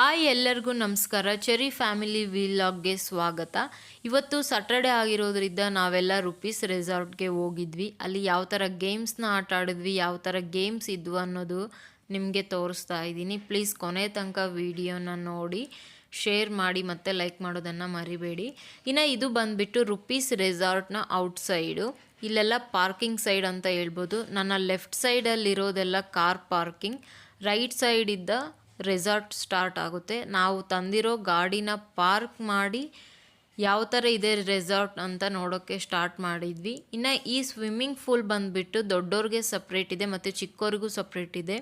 Hi ಎಲ್ಲರಿಗೂ ನಮಸ್ಕಾರ. Cherry family ವಿಲಾಗ್ಗೆ ಸ್ವಾಗತ. ಇವತ್ತು ಸ್ಯಾಟರ್ಡೆ ಆಗಿರೋದ್ರಿಂದ ನಾವೆಲ್ಲ ರುಪೀಸ್ ರೆಸಾರ್ಟ್ಗೆ ಹೋಗಿದ್ವಿ. ಅಲ್ಲಿ ಯಾವ ಥರ ಗೇಮ್ಸ್ನ ಆಟ ಆಡಿದ್ವಿ, ಯಾವ ಥರ ಗೇಮ್ಸ್ ಇದ್ವು ಅನ್ನೋದು ನಿಮಗೆ ತೋರಿಸ್ತಾ ಇದ್ದೀನಿ. ಪ್ಲೀಸ್ ಕೊನೆ ತನಕ ವಿಡಿಯೋನ ನೋಡಿ, ಶೇರ್ ಮಾಡಿ ಮತ್ತು ಲೈಕ್ ಮಾಡೋದನ್ನು ಮರಿಬೇಡಿ. ಇನ್ನು ಇದು ಬಂದುಬಿಟ್ಟು ರುಪೀಸ್ ರೆಸಾರ್ಟ್ನ ಔಟ್ಸೈಡು. ಇಲ್ಲೆಲ್ಲ ಪಾರ್ಕಿಂಗ್ ಸೈಡ್ ಅಂತ ಹೇಳ್ಬೋದು. ನನ್ನ ಲೆಫ್ಟ್ ಸೈಡಲ್ಲಿರೋದೆಲ್ಲ ಕಾರ್ ಪಾರ್ಕಿಂಗ್, ರೈಟ್ ಸೈಡಿದ್ದ ರೆಸಾರ್ಟ್ ಸ್ಟಾರ್ಟ್ ಆಗುತ್ತೆ. ನಾವು ತಂದಿರೋ ಗಾಡಿನ ಪಾರ್ಕ್ ಮಾಡಿ ಯಾವ ಥರ ಇದೆ ರೆಸಾರ್ಟ್ ಅಂತ ನೋಡೋಕ್ಕೆ ಸ್ಟಾರ್ಟ್ ಮಾಡಿದ್ವಿ. ಇನ್ನು ಈ ಸ್ವಿಮ್ಮಿಂಗ್ ಫೂಲ್ ಬಂದುಬಿಟ್ಟು ದೊಡ್ಡೋರಿಗೆ ಸಪ್ರೇಟ್ ಇದೆ ಮತ್ತು ಚಿಕ್ಕವ್ರಿಗೂ ಸಪ್ರೇಟ್ ಇದೆ.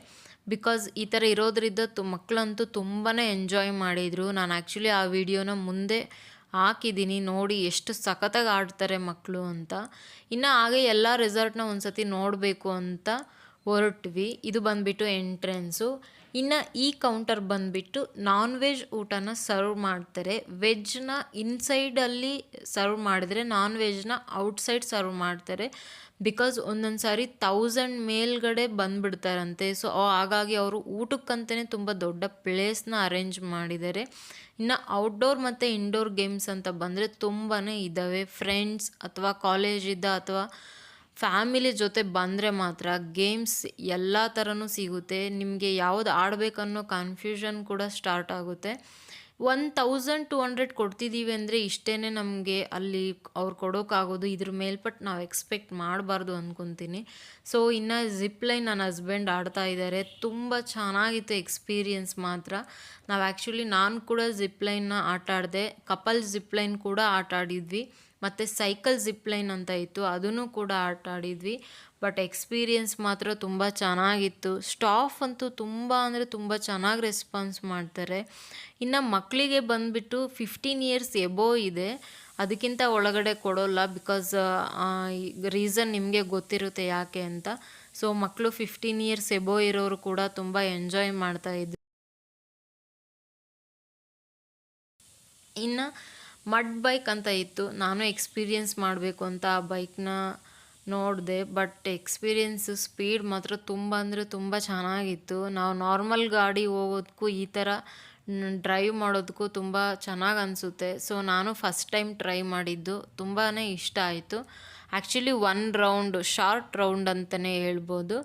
ಬಿಕಾಸ್ ಈ ಥರ ಇರೋದ್ರಿಂದ ತು ಮಕ್ಕಳಂತೂ ತುಂಬಾ ಎಂಜಾಯ್ ಮಾಡಿದರು. ನಾನು ಆ್ಯಕ್ಚುಲಿ ಆ ವಿಡಿಯೋನ ಮುಂದೆ ಹಾಕಿದ್ದೀನಿ. ನೋಡಿ ಎಷ್ಟು ಸಖತ್ತಾಗಿ ಆಡ್ತಾರೆ ಮಕ್ಕಳು ಅಂತ. ಇನ್ನು ಹಾಗೆ ಎಲ್ಲ ರೆಸಾರ್ಟ್ನ ಒಂದು ಸತಿ ನೋಡಬೇಕು ಅಂತ ಹೊರಟ್ವಿ. ಇದು ಬಂದುಬಿಟ್ಟು ಎಂಟ್ರೆನ್ಸು. ಇನ್ನು ಈ ಕೌಂಟರ್ ಬಂದುಬಿಟ್ಟು ನಾನ್ ವೆಜ್ ಊಟನ ಸರ್ವ್ ಮಾಡ್ತಾರೆ. ವೆಜ್ನ ಇನ್ಸೈಡಲ್ಲಿ ಸರ್ವ್ ಮಾಡಿದ್ರೆ ನಾನ್ ವೆಜ್ನ ಔಟ್ಸೈಡ್ ಸರ್ವ್ ಮಾಡ್ತಾರೆ. ಬಿಕಾಸ್ ಒಂದೊಂದು ಸಾರಿ ತೌಸಂಡ್ ಮೇಲ್ಗಡೆ ಬಂದುಬಿಡ್ತಾರಂತೆ. ಸೊ ಹಾಗಾಗಿ ಅವರು ಊಟಕ್ಕಂತಲೇ ತುಂಬ ದೊಡ್ಡ ಪ್ಲೇಸ್ನ ಅರೇಂಜ್ ಮಾಡಿದ್ದಾರೆ. ಇನ್ನು ಔಟ್ಡೋರ್ ಮತ್ತು ಇಂಡೋರ್ ಗೇಮ್ಸ್ ಅಂತ ಬಂದರೆ ತುಂಬಾ ಇದ್ದಾವೆ ಫ್ರೆಂಡ್ಸ್ ಅಥವಾ ಕಾಲೇಜಿದ್ದ ಅಥವಾ ಫ್ಯಾಮಿಲಿ ಜೊತೆ ಬಂದರೆ ಮಾತ್ರ ಗೇಮ್ಸ್ ಎಲ್ಲ ಥರನೂ ಸಿಗುತ್ತೆ. ನಿಮಗೆ ಯಾವುದು ಆಡಬೇಕನ್ನೋ ಕನ್ಫ್ಯೂಷನ್ ಕೂಡ ಸ್ಟಾರ್ಟ್ ಆಗುತ್ತೆ. ಒನ್ ತೌಸಂಡ್ ಟು ಹಂಡ್ರೆಡ್ ಕೊಡ್ತಿದ್ದೀವಿ ಅಂದರೆ ಇಷ್ಟೇ ನಮಗೆ ಅಲ್ಲಿ ಅವ್ರು ಕೊಡೋಕ್ಕಾಗೋದು ಇದ್ರ ಮೇಲ್ಪಟ್ಟು ನಾವು ಎಕ್ಸ್ಪೆಕ್ಟ್ ಮಾಡಬಾರ್ದು ಅಂದ್ಕೊತೀನಿ ಸೊ ಇನ್ನು ಜಿಪ್ ಲೈನ್ ನನ್ನ ಹಸ್ಬೆಂಡ್ ಆಡ್ತಾ ಇದ್ದಾರೆ ತುಂಬ ಚೆನ್ನಾಗಿತ್ತು ಎಕ್ಸ್ಪೀರಿಯನ್ಸ್ ಮಾತ್ರ. ನಾವು ಆ್ಯಕ್ಚುಲಿ ನಾನು ಕೂಡ ಜಿಪ್ ಲೈನ್ನ ಆಟ ಆಡಿದೆ. ಕಪಲ್ ಜಿಪ್ ಲೈನ್ ಕೂಡ ಆಟ ಆಡಿದ್ವಿ. ಮತ್ತು ಸೈಕಲ್ ಜಿಪ್ ಲೈನ್ ಅಂತ ಇತ್ತು, ಅದನ್ನು ಕೂಡ ಆಟ ಆಡಿದ್ವಿ. ಬಟ್ ಎಕ್ಸ್ಪೀರಿಯನ್ಸ್ ಮಾತ್ರ ತುಂಬ ಚೆನ್ನಾಗಿತ್ತು. ಸ್ಟಾಫ್ ಅಂತೂ ತುಂಬ ಅಂದರೆ ತುಂಬ ಚೆನ್ನಾಗಿ ರೆಸ್ಪಾನ್ಸ್ ಮಾಡ್ತಾರೆ. ಇನ್ನು ಮಕ್ಕಳಿಗೆ ಬಂದುಬಿಟ್ಟು ಫಿಫ್ಟೀನ್ ಇಯರ್ಸ್ ಎಬೋ ಇದೆ. ಅದಕ್ಕಿಂತ ಒಳಗಡೆ ಕೊಡೋಲ್ಲ ಬಿಕಾಸ್ ರೀಸನ್ ನಿಮಗೆ ಗೊತ್ತಿರುತ್ತೆ ಯಾಕೆ ಅಂತ. ಸೊ ಮಕ್ಕಳು ಫಿಫ್ಟೀನ್ ಇಯರ್ಸ್ ಎಬೋ ಇರೋರು ಕೂಡ ತುಂಬ ಎಂಜಾಯ್ ಮಾಡ್ತಾ ಇದ್ರು. ಇನ್ನು ಮಡ್ ಬೈಕ್ ಅಂತ ಇತ್ತು. ನಾನು ಎಕ್ಸ್ಪೀರಿಯೆನ್ಸ್ ಮಾಡಬೇಕು ಅಂತ ಆ ಬೈಕ್ನ ನೋಡಿದೆ ಬಟ್ ಎಕ್ಸ್ಪೀರಿಯೆನ್ಸ್ ಸ್ಪೀಡ್ ಮಾತ್ರ ತುಂಬ ಅಂದರೆ ತುಂಬ ಚೆನ್ನಾಗಿತ್ತು. ನಾವು ನಾರ್ಮಲ್ ಗಾಡಿ ಹೋಗೋದಕ್ಕೂ ಈ ಥರ ಡ್ರೈವ್ ಮಾಡೋದಕ್ಕೂ ತುಂಬ ಚೆನ್ನಾಗಿ ಅನಿಸುತ್ತೆ. ಸೊ ನಾನು ಫಸ್ಟ್ ಟೈಮ್ ಟ್ರೈ ಮಾಡಿದ್ದು. ತುಂಬಾ ಇಷ್ಟ ಆಯಿತು. Actually one round short round ಅಂತಲೇ ಹೇಳ್ಬೋದು.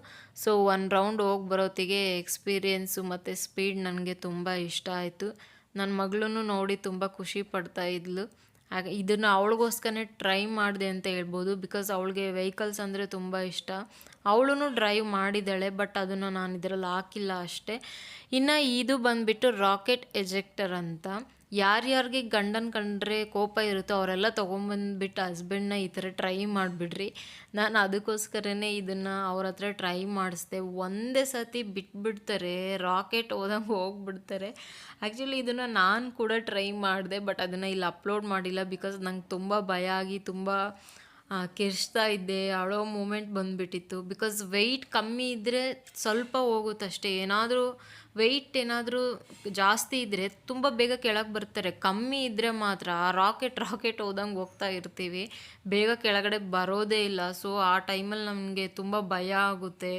ಸೊ ಒನ್ ರೌಂಡ್ ಹೋಗಿ ಬರೋತ್ತಿಗೆ ಎಕ್ಸ್ಪೀರಿಯೆನ್ಸು ಮತ್ತು ಸ್ಪೀಡ್ ನನಗೆ ತುಂಬ ಇಷ್ಟ ಆಯಿತು. ನನ್ನ ಮಗಳೂ ನೋಡಿ ತುಂಬ ಖುಷಿ ಪಡ್ತಾ ಇದ್ಲು. ಹಾಗೆ ಇದನ್ನು ಅವಳಿಗೋಸ್ಕರನೇ ಟ್ರೈ ಮಾಡಿದೆ ಅಂತ ಹೇಳ್ಬೋದು. ಬಿಕಾಸ್ ಅವಳಿಗೆ ವೆಹಿಕಲ್ಸ್ ಅಂದರೆ ತುಂಬ ಇಷ್ಟ. ಅವಳು ಡ್ರೈವ್ ಮಾಡಿದ್ದಾಳೆ ಬಟ್ ಅದನ್ನು ನಾನು ಇದರಲ್ಲಿ ಹಾಕಿಲ್ಲ ಅಷ್ಟೇ. ಇನ್ನು ಇದು ಬಂದುಬಿಟ್ಟು ರಾಕೆಟ್ ಎಜೆಕ್ಟರ್ ಅಂತ. ಯಾರ್ಯಾರಿಗೆ ಗಂಡನ ಕಂಡ್ರೆ ಕೋಪ ಇರುತ್ತೋ ಅವರೆಲ್ಲ ತೊಗೊಂಬಂದ್ಬಿಟ್ಟು ಹಸ್ಬೆಂಡ್ನ ಈ ಥರ ಟ್ರೈ ಮಾಡಿಬಿಡ್ರಿ. ನಾನು ಅದಕ್ಕೋಸ್ಕರನೇ ಇದನ್ನು ಅವ್ರ ಹತ್ರ ಟ್ರೈ ಮಾಡಿಸ್ದೆ. ಒಂದೇ ಸತಿ ಬಿಟ್ಬಿಡ್ತಾರೆ ರಾಕೆಟ್ ಹೋದಂಗೆ ಹೋಗ್ಬಿಡ್ತಾರೆ. ಆ್ಯಕ್ಚುಲಿ ಇದನ್ನು ನಾನು ಕೂಡ ಟ್ರೈ ಮಾಡಿದೆ ಬಟ್ ಅದನ್ನು ಇಲ್ಲಿ ಅಪ್ಲೋಡ್ ಮಾಡಿಲ್ಲ ಬಿಕಾಸ್ ನಂಗೆ ತುಂಬ ಭಯ ಆಗಿ, ತುಂಬ ಕಿರ್ಚ್ತಾ ಇದ್ದೆ ಅಳೋ ಮೂಮೆಂಟ್ ಬಂದುಬಿಟ್ಟಿತ್ತು. ಬಿಕಾಸ್ ವೆಯ್ಟ್ ಕಮ್ಮಿ ಇದ್ದರೆ ಸ್ವಲ್ಪ ಹೋಗುತ್ತಷ್ಟೇ. ಏನಾದರೂ ವೆಯ್ಟ್ ಏನಾದರೂ ಜಾಸ್ತಿ ಇದ್ದರೆ ತುಂಬ ಬೇಗ ಕೆಳಗೆ ಬರ್ತಾರೆ. ಕಮ್ಮಿ ಇದ್ದರೆ ಮಾತ್ರ ರಾಕೆಟ್ ರಾಕೆಟ್ ಹೋದಂಗೆ ಹೋಗ್ತಾ ಇರ್ತೀವಿ. ಬೇಗ ಕೆಳಗಡೆ ಬರೋದೇ ಇಲ್ಲ. ಸೊ ಆ ಟೈಮಲ್ಲಿ ನಮಗೆ ತುಂಬ ಭಯ ಆಗುತ್ತೆ.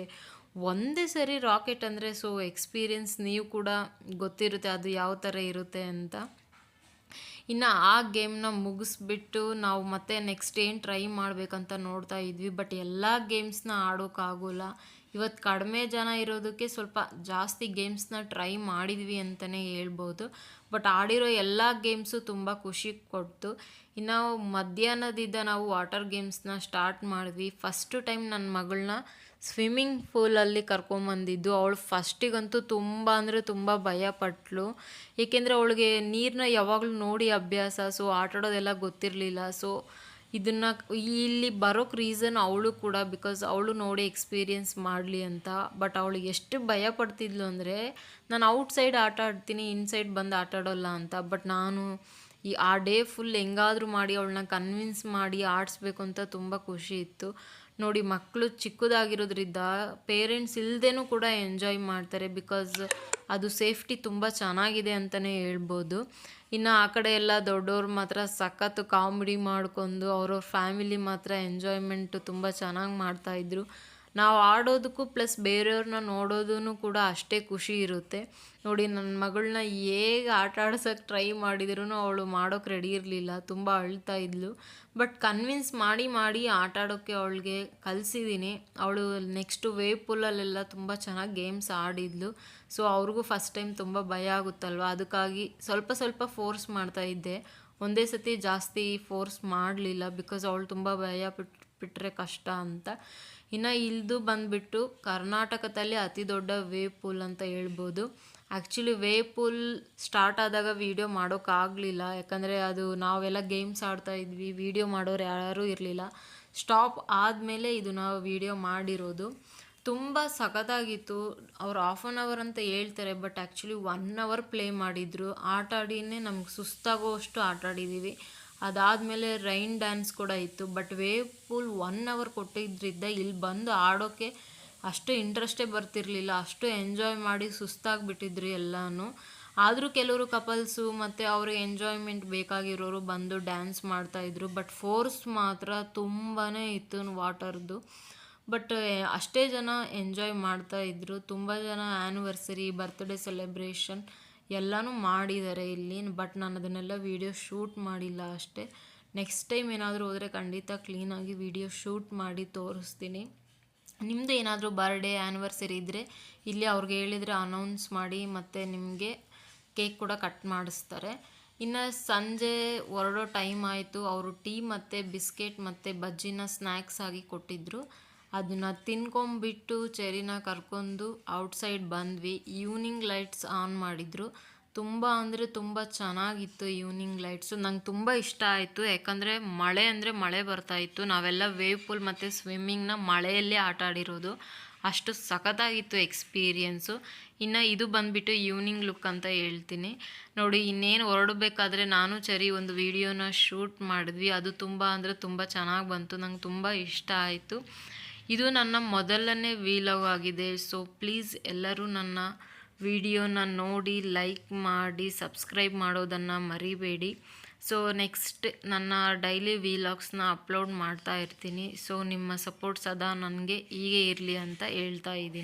ಒಂದೇ ಸರಿ ರಾಕೆಟ್ ಅಂದರೆ ಸೊ ಎಕ್ಸ್ಪೀರಿಯನ್ಸ್ ನೀವು ಕೂಡ ಗೊತ್ತಿರುತ್ತೆ ಅದು ಯಾವ ಥರ ಇರುತ್ತೆ ಅಂತ. ಇನ್ನು ಆ ಗೇಮ್ನ ಮುಗಿಸ್ಬಿಟ್ಟು ನಾವು ಮತ್ತೆ ನೆಕ್ಸ್ಟ್ ಏನು ಟ್ರೈ ಮಾಡಬೇಕಂತ ನೋಡ್ತಾ ಇದ್ವಿ ಬಟ್ ಎಲ್ಲ ಗೇಮ್ಸ್ನ ಆಡೋಕ್ಕಾಗೋಲ್ಲ ಇವತ್ತು ಕಡಿಮೆ ಜನ ಇರೋದಕ್ಕೆ ಸ್ವಲ್ಪ ಜಾಸ್ತಿ ಗೇಮ್ಸ್ನ ಟ್ರೈ ಮಾಡಿದ್ವಿ ಅಂತಲೇ ಹೇಳ್ಬೋದು. ಬಟ್ ಆಡಿರೋ ಎಲ್ಲ ಗೇಮ್ಸು ತುಂಬ ಖುಷಿ ಕೊಡ್ತು. ಇನ್ನು ಮಧ್ಯಾಹ್ನದಿಂದ ನಾವು ವಾಟರ್ ಗೇಮ್ಸ್ನ ಸ್ಟಾರ್ಟ್ ಮಾಡಿದ್ವಿ. ಫಸ್ಟು ಟೈಮ್ ನನ್ನ ಮಗಳನ್ನ ಸ್ವಿಮ್ಮಿಂಗ್ ಪೂಲಲ್ಲಿ ಕರ್ಕೊಂಬಂದಿದ್ದು. ಅವಳು ಫಸ್ಟಿಗಂತೂ ತುಂಬ ಅಂದರೆ ತುಂಬ ಭಯಪಟ್ಲು ಏಕೆಂದರೆ ಅವಳಿಗೆ ನೀರನ್ನ ಯಾವಾಗಲೂ ನೋಡಿ ಅಭ್ಯಾಸ ಸೊ ಆಟಾಡೋದೆಲ್ಲ ಗೊತ್ತಿರಲಿಲ್ಲ. ಸೊ ಇದನ್ನು ಇಲ್ಲಿ ಬರೋಕ್ಕೆ ರೀಸನ್ ಅವಳು ಕೂಡ ಬಿಕಾಸ್ ಅವಳು ನೋಡಿ ಎಕ್ಸ್ಪೀರಿಯೆನ್ಸ್ ಮಾಡಲಿ ಅಂತ. ಬಟ್ ಅವಳಿಗೆ ಎಷ್ಟು ಭಯ ಪಡ್ತಿದ್ಲು ಅಂದರೆ, ನಾನು ಔಟ್ಸೈಡ್ ಆಟ ಆಡ್ತೀನಿ ಇನ್ಸೈಡ್ ಬಂದು ಆಟಾಡೋಲ್ಲ ಅಂತ. ಬಟ್ ನಾನು ಈ ಆ ಡೇ ಫುಲ್ ಹೆಂಗಾದರೂ ಮಾಡಿ ಅವಳನ್ನ ಕನ್ವಿನ್ಸ್ ಮಾಡಿ ಆಡಿಸ್ಬೇಕು ಅಂತ ತುಂಬ ಖುಷಿ ಇತ್ತು. ನೋಡಿ ಮಕ್ಕಳು ಚಿಕ್ಕದಾಗಿರೋದ್ರಿಂದ ಪೇರೆಂಟ್ಸ್ ಇಲ್ಲದೇನೂ ಕೂಡ ಎಂಜಾಯ್ ಮಾಡ್ತಾರೆ ಬಿಕಾಸ್ ಅದು ಸೇಫ್ಟಿ ತುಂಬ ಚೆನ್ನಾಗಿದೆ ಅಂತಲೇ ಹೇಳ್ಬೋದು. ಇನ್ನು ಆ ಕಡೆ ಎಲ್ಲ ದೊಡ್ಡವ್ರು ಮಾತ್ರ ಸಖತ್ತು ಕಾಮಿಡಿ ಮಾಡ್ಕೊಂಡು ಅವ್ರವ್ರ ಫ್ಯಾಮಿಲಿ ಮಾತ್ರ ಎಂಜಾಯ್ಮೆಂಟು ತುಂಬ ಚೆನ್ನಾಗಿ ಮಾಡ್ತಾಯಿದ್ರು ನಾವು ಆಡೋದಕ್ಕೂ ಪ್ಲಸ್ ಬೇರೆಯವ್ರನ್ನ ನೋಡೋದೂ ಕೂಡ ಅಷ್ಟೇ ಖುಷಿ ಇರುತ್ತೆ. ನೋಡಿ ನನ್ನ ಮಗಳನ್ನ ಹೇಗೆ ಆಟ ಆಡ್ಸೋಕ್ಕೆ ಟ್ರೈ ಮಾಡಿದ್ರೂ ಅವಳು ಮಾಡೋಕ್ಕೆ ರೆಡಿ ಇರಲಿಲ್ಲ. ತುಂಬ ಅಳ್ತಾ ಇದ್ಲು. ಬಟ್ ಕನ್ವಿನ್ಸ್ ಮಾಡಿ ಮಾಡಿ ಆಟ ಆಡೋಕ್ಕೆ ಅವಳಿಗೆ ಕಲಿಸಿದ್ದೀನಿ ಅವಳು ನೆಕ್ಸ್ಟು ವೇವ್ ಪೂಲಲ್ಲೆಲ್ಲ ತುಂಬ ಚೆನ್ನಾಗಿ ಗೇಮ್ಸ್ ಆಡಿದ್ಲು. ಸೊ ಅವ್ರಿಗೂ ಫಸ್ಟ್ ಟೈಮ್ ತುಂಬ ಭಯ ಆಗುತ್ತಲ್ವ? ಅದಕ್ಕಾಗಿ ಸ್ವಲ್ಪ ಸ್ವಲ್ಪ ಫೋರ್ಸ್ ಮಾಡ್ತಾ ಇದ್ದೆ. ಒಂದೇ ಸತಿ ಜಾಸ್ತಿ ಫೋರ್ಸ್ ಮಾಡಲಿಲ್ಲ ಬಿಕಾಸ್ ಅವಳು ತುಂಬ ಭಯ ಬಿಟ್ಟರೆ ಕಷ್ಟ ಅಂತ. ಇನ್ನು ಇಲ್ದು ಬಂದುಬಿಟ್ಟು ಕರ್ನಾಟಕದಲ್ಲಿ ಅತಿ ದೊಡ್ಡ ವೇವ್ ಪೂಲ್ ಅಂತ ಹೇಳ್ಬೋದು. ಆ್ಯಕ್ಚುಲಿ ವೇ ಪೂಲ್ ಸ್ಟಾರ್ಟ್ ಆದಾಗ ವೀಡಿಯೋ ಮಾಡೋಕ್ಕಾಗಲಿಲ್ಲ ಯಾಕಂದರೆ ಅದು ನಾವೆಲ್ಲ ಗೇಮ್ಸ್ ಆಡ್ತಾ ಇದ್ವಿ, ವೀಡಿಯೋ ಮಾಡೋರು ಯಾರೂ ಇರಲಿಲ್ಲ. ಸ್ಟಾಪ್ ಆದಮೇಲೆ ಇದು ನಾವು ವೀಡಿಯೋ ಮಾಡಿರೋದು. ತುಂಬ ಸಖತ್ತಾಗಿತ್ತು. ಅವ್ರು ಆಫ್ ಆನ್ ಅವರ್ ಅಂತ ಹೇಳ್ತಾರೆ but actually one hour play ಮಾಡಿದರು. ಆಟ ಆಡಿನೇ ನಮ್ಗೆ ಸುಸ್ತಾಗೋಷ್ಟು ಆಟ ಆಡಿದ್ದೀವಿ ಅದಾದಮೇಲೆ ರೈನ್ ಡ್ಯಾನ್ಸ್ ಕೂಡ ಇತ್ತು but wave pool one hour ಕೊಟ್ಟಿದ್ದರಿಂದ ಇಲ್ಲಿ ಬಂದು ಆಡೋಕ್ಕೆ ಅಷ್ಟು ಇಂಟ್ರೆಸ್ಟೇ ಬರ್ತಿರಲಿಲ್ಲ, ಅಷ್ಟು ಎಂಜಾಯ್ ಮಾಡಿ ಸುಸ್ತಾಗಿಬಿಟ್ಟಿದ್ರು ಎಲ್ಲನೂ. ಆದರೂ ಕೆಲವರು ಕಪಲ್ಸು ಮತ್ತು ಅವ್ರಿಗೆ ಎಂಜಾಯ್ಮೆಂಟ್ ಬೇಕಾಗಿರೋರು ಬಂದು ಡ್ಯಾನ್ಸ್ ಮಾಡ್ತಾಯಿದ್ರು ಬಟ್ ಫೋರ್ಸ್ ಮಾತ್ರ ತುಂಬಾ ಇತ್ತು ವಾಟರ್ದು. ಬಟ್ ಅಷ್ಟೇ ಜನ ಎಂಜಾಯ್ ಮಾಡ್ತಾ ಇದ್ರು, ತುಂಬ ಜನ ಆ್ಯನಿವರ್ಸರಿ ಬರ್ತ್ಡೇ ಸೆಲೆಬ್ರೇಷನ್ ಎಲ್ಲನೂ ಮಾಡಿದ್ದಾರೆ ಇಲ್ಲಿ ಬಟ್ ನಾನು ಅದನ್ನೆಲ್ಲ ವೀಡಿಯೋ ಶೂಟ್ ಮಾಡಿಲ್ಲ ಅಷ್ಟೇ. ನೆಕ್ಸ್ಟ್ ಟೈಮ್ ಏನಾದರೂ ಹೋದರೆ ಖಂಡಿತ ಕ್ಲೀನಾಗಿ ವೀಡಿಯೋ ಶೂಟ್ ಮಾಡಿ ತೋರಿಸ್ತೀನಿ. ನಿಮ್ಮದು ಏನಾದರೂ ಬರ್ಡೇ ಆ್ಯನಿವರ್ಸರಿ ಇದ್ದರೆ ಇಲ್ಲಿ ಅವ್ರಿಗೆ ಹೇಳಿದರೆ ಅನೌನ್ಸ್ ಮಾಡಿ ಮತ್ತು ನಿಮಗೆ ಕೇಕ್ ಕೂಡ ಕಟ್ ಮಾಡಿಸ್ತಾರೆ. ಇನ್ನು ಸಂಜೆ ಹೊರಡೋ ಟೈಮ್ ಆಯಿತು, ಅವರು ಟೀ ಮತ್ತು ಬಿಸ್ಕೆಟ್ ಮತ್ತು ಬಜ್ಜಿನ ಸ್ನ್ಯಾಕ್ಸ್ ಆಗಿ ಕೊಟ್ಟಿದ್ದರು ಅದನ್ನ ತಿನ್ಕೊಂಬಿಟ್ಟು ಚೆರಿನ ಕರ್ಕೊಂಡು ಔಟ್ಸೈಡ್ ಬಂದ್ವಿ. ಈವ್ನಿಂಗ್ ಲೈಟ್ಸ್ ಆನ್ ಮಾಡಿದರು. ತುಂಬ ಅಂದರೆ ತುಂಬ ಚೆನ್ನಾಗಿತ್ತು ಈವ್ನಿಂಗ್ ಲೈಟ್ಸು ನಂಗೆ ತುಂಬ ಇಷ್ಟ ಆಯಿತು. ಯಾಕಂದರೆ ಮಳೆ ಅಂದರೆ ಮಳೆ ಬರ್ತಾಯಿತ್ತು ನಾವೆಲ್ಲ ವೇವ್ ಪೂಲ್ ಮತ್ತು ಸ್ವಿಮ್ಮಿಂಗ್ನ ಮಳೆಯಲ್ಲೇ ಆಟ ಆಡಿರೋದು. ಅಷ್ಟು ಸಖತ್ತಾಗಿತ್ತು ಎಕ್ಸ್ಪೀರಿಯೆನ್ಸು ಇನ್ನು ಇದು ಬಂದುಬಿಟ್ಟು ಈವ್ನಿಂಗ್ ಲುಕ್ ಅಂತ ಹೇಳ್ತೀನಿ. ನೋಡಿ, ಇನ್ನೇನು ಹೊರಡಬೇಕಾದ್ರೆ ನಾನು ಚರಿ ಒಂದು ವೀಡಿಯೋನ ಶೂಟ್ ಮಾಡಿದ್ವಿ. ಅದು ತುಂಬ ಅಂದರೆ ತುಂಬ ಚೆನ್ನಾಗಿ ಬಂತು. ನಂಗೆ ತುಂಬ ಇಷ್ಟ ಆಯಿತು. ಇದು ನನ್ನ ಮೊದಲನೇ ವೀಲಾಗ್ ಆಗಿದೆ. ಸೊ ಪ್ಲೀಸ್ ಎಲ್ಲರೂ ನನ್ನ ವಿಡಿಯೋನ ನೋಡಿ ಲೈಕ್ ಮಾಡಿ ಸಬ್ಸ್ಕ್ರೈಬ್ ಮಾಡೋದನ್ನು ಮರಿಬೇಡಿ. ಸೊ ನೆಕ್ಸ್ಟ್ ನನ್ನ ಡೈಲಿ ವೀಲಾಗ್ಸ್ನ ಅಪ್ಲೋಡ್ ಮಾಡ್ತಾ ಇರ್ತೀನಿ. ಸೊ ನಿಮ್ಮ ಸಪೋರ್ಟ್ ಸದಾ ನನಗೆ ಹೀಗೆ ಇರಲಿ ಅಂತ ಹೇಳ್ತಾ ಇದ್ದೀನಿ.